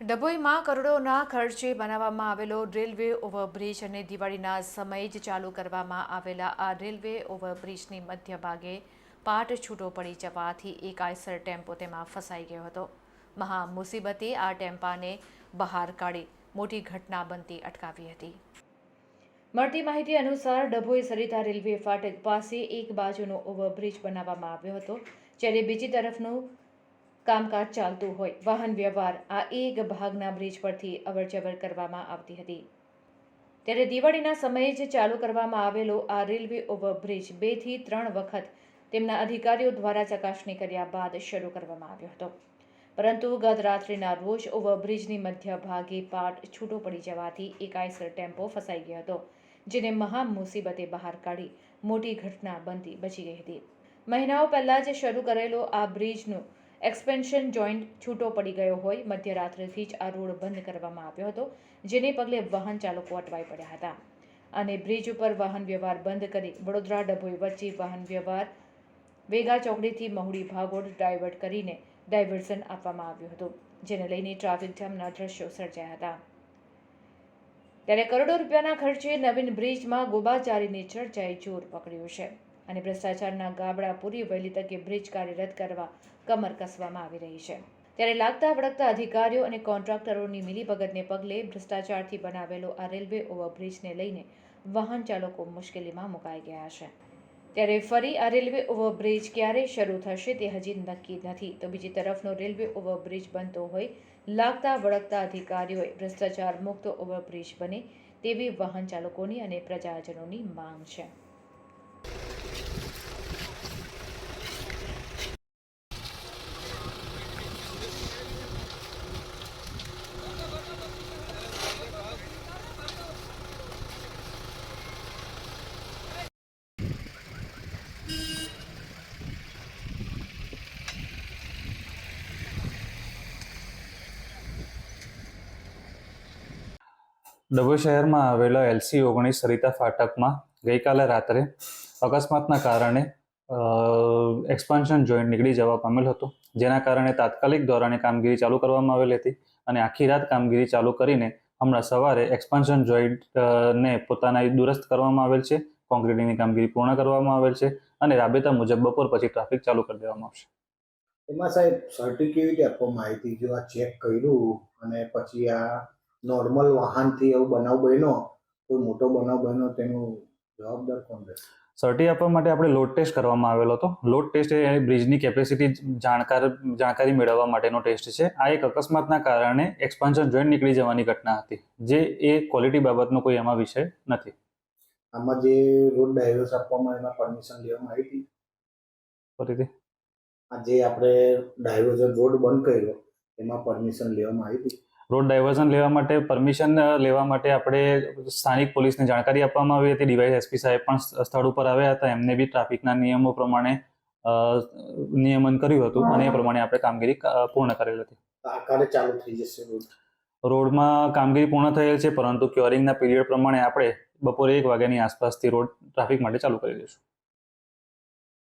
ડભોઈમાં કરોડોના ખર્ચે બનાવવામાં આવેલો રેલવે ઓવરબ્રિજ અને દિવાળીના સમયે જ ચાલુ કરવામાં આવેલા આ રેલવે ઓવરબ્રિજની મધ્ય ભાગે પાટ છૂટો પડી જવાથી એક આયસર ટેમ્પો તેમાં ફસાઈ ગયો હતો. મહા મુસીબતે આ ટેમ્પાને બહાર કાઢી મોટી ઘટના બનતી અટકાવી હતી. મળતી માહિતી અનુસાર ડભોઈ સરિતા રેલવે ફાટક પાસે એક બાજુનો ઓવરબ્રિજ બનાવવામાં આવ્યો હતો. જ્યારે બીજી તરફનું કામકાજ ચાલતું હોય, વાહન વ્યવહાર, આ એક ભાગના બ્રિજ પરથી અવરજવર કરવામાં આવતી હતી. ત્યારે દિવાળીના સમયે જ ચાલુ કરવામાં આવેલો આ રેલવે ઓવરબ્રિજ બેથી ત્રણ વખત તેમના અધિકારીઓ દ્વારા ચકાસણી કર્યા બાદ શરૂ કરવામાં આવ્યો હતો. પરંતુ ગત રાત્રિના રોજ ઓવરબ્રિજની મધ્ય ભાગે પાટ છૂટો પડી જવાથી એકાયસર ટેમ્પો ફસાઈ ગયો હતો, જેને મહા મુસીબતે બહાર કાઢી મોટી ઘટના બનતી બચી ગઈ હતી. મહિનાઓ પહેલાં જ શરૂ કરેલો આ બ્રિજનું એક્સપેન્શન જોઈન્ટ છૂટો પડી ગયો હોય, મધ્યરાત્રિથી જ આ રોડ બંધ કરવામાં આવ્યો હતો, જેને પગલે વાહન ચાલકો અટવાઈ પડ્યા હતા. અને બ્રિજ ઉપર વાહન વ્યવહાર બંધ કરી વડોદરા ડભોઈ વચ્ચે વાહન વ્યવહાર વેગા ચોકડીથી મહુડી ભાગોળ ડાયવર્ટ કરીને ડાયવર્ઝન આપવામાં આવ્યું હતું, જેને લઈને ટ્રાફિક જામના દ્રશ્યો સર્જાયા હતા. ત્યારે કરોડો રૂપિયાના ખર્ચે નવીન બ્રિજમાં ગોબાચારીની ચર્ચાએ જોર પકડ્યું છે. અને ભ્રષ્ટાચારના ગાબડા પૂરી વહેલી તકે બ્રિજ કાર્યરત કરવા કમર કસવામાં આવી રહી છે. ત્યારે લાગતા વળગતા અધિકારીઓ અને કોન્ટ્રાક્ટરોની મિલીભગતને પગલે ભ્રષ્ટાચારથી બનાવેલો આ રેલવે ઓવરબ્રિજને લઈને વાહન ચાલકો મુશ્કેલીમાં મુકાઈ ગયા છે. ત્યારે ફરી આ રેલવે ઓવરબ્રિજ ક્યારે શરૂ થશે તે હજી નક્કી નથી. તો બીજી તરફનો રેલવે ઓવરબ્રિજ બનતો હોય, લાગતા વળગતા અધિકારીઓએ ભ્રષ્ટાચાર મુક્ત ઓવરબ્રિજ બને તેવી વાહન ચાલકોની અને પ્રજાજનોની માંગ છે. ડભોઈ શહેરમાં આવેલા એલસી ઓગણીસ સરિતા ફાટકમાં ગઈકાલે રાત્રે અકસ્માતના કારણે એક્સપાન્શન જોઈન્ટ નીકળી જવા પામેલ હતો. જેના કારણે તાત્કાલિક ધોરણે કામગીરી ચાલુ કરવામાં આવેલી હતી અને આખી રાત કામગીરી ચાલુ કરીને હમણાં સવારે એક્સપાન્શન જોઈન્ટ ને પોતાના દુરસ્ત કરવામાં આવેલ છે. કોન્ક્રીટિંગની કામગીરી પૂર્ણ કરવામાં આવેલ છે અને રાબેતા મુજબ બપોર પછી ટ્રાફિક ચાલુ કરી દેવામાં આવશે. એમાં સાહેબ સર્ટી કેવી રીતે આપવામાં આવી હતી જો આ ચેક કર્યું અને પછી આ નોર્મલ વાહનથી એવું બનાવ બન્યો કોઈ મોટો બનાવ બન્યો તેનું જવાબદાર કોણ રહેશે? સર્ટી આપવા માટે આપણે લોડ ટેસ્ટ કરવામાં આવેલો હતો. લોડ ટેસ્ટ એ બ્રિજની કેપેસિટી જાણકાર જાણકારી મેળવવા માટેનો ટેસ્ટ છે. આ એક અકસ્માતના કારણે એક્સપાન્શન જોઈન્ટ નીકળી જવાની ઘટના હતી જે એ ક્વોલિટી બાબતનો કોઈ એમાં વિષય નથી. આમાં જે રોડ ડાયવર્સ આપવામાં એમાં પરમિશન લેવામાં આવી હતી. ફરીથી. આ જે આપણે ડાયવર્ઝન રોડ બંધ કર્યો એમાં પરમિશન લેવામાં આવી હતી. રોડ ડાયવર્ઝન લેવા માટે પરમિશન લેવા માટે આપણે સ્થાનિક પોલીસને જાણકારી આપવામાં આવી હતી. ડીવાય એસપી સાહેબ પણ સ્થળ ઉપર આવ્યા હતા. એમને બી ટ્રાફિકના નિયમો પ્રમાણે નિયમન કર્યું હતું અને એ પ્રમાણે આપણે કામગીરી પૂર્ણ કરેલ હતી. ચાલુ થઈ જશે રોડ? રોડમાં કામગીરી પૂર્ણ થયેલ છે પરંતુ ક્યોરિંગના પીરિયડ પ્રમાણે આપણે બપોરે એક વાગ્યાની આસપાસથી રોડ ટ્રાફિક માટે ચાલુ કરી દઈશું.